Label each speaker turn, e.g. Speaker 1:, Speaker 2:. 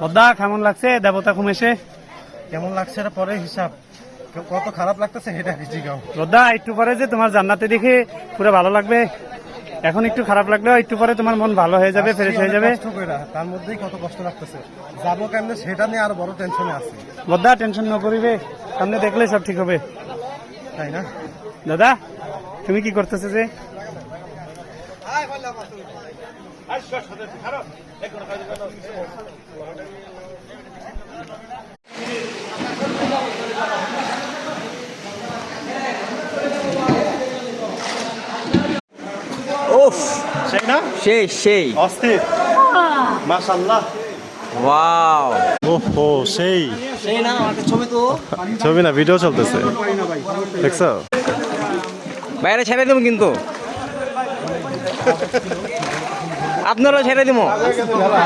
Speaker 1: পদ্মা কেমন লাগছে? দেবতা কমেছে
Speaker 2: কেমন লাগছে এটা পরে হিসাব। কত খারাপ লাগতেছে সেটা কিছু গাও
Speaker 1: রোদ্দা একটু পরে যে তোমার জান্নাতে দেখে পুরো ভালো লাগবে। এখন একটু খারাপ লাগলেও একটু পরে তোমার মন ভালো হয়ে যাবে ফ্রেশ হয়ে যাবে।
Speaker 2: তার মধ্যেই কত কষ্ট লাগতেছে। যাব কেমনে সেটা নিয়ে আরও বড় টেনশনে আছে।
Speaker 1: বদ্দা টেনশন ন করিবে। সামনে দেখলে সব ঠিক হবে।
Speaker 2: তাই না?
Speaker 1: দাদা তুমি কি করতেছে যে?
Speaker 3: উফ
Speaker 2: সেই না?
Speaker 3: সেই সেই।
Speaker 2: অস্থির। মাশাল্লাহ
Speaker 3: ওয়াও।
Speaker 2: ওহো সেই।
Speaker 3: সেই না ছবি তো।
Speaker 2: ছবি না ভিডিও চলতেছে। দেখছ?
Speaker 3: বাইরে ছেড়ে দেবো কিন্তু। আপনারা ছেড়ে দিব।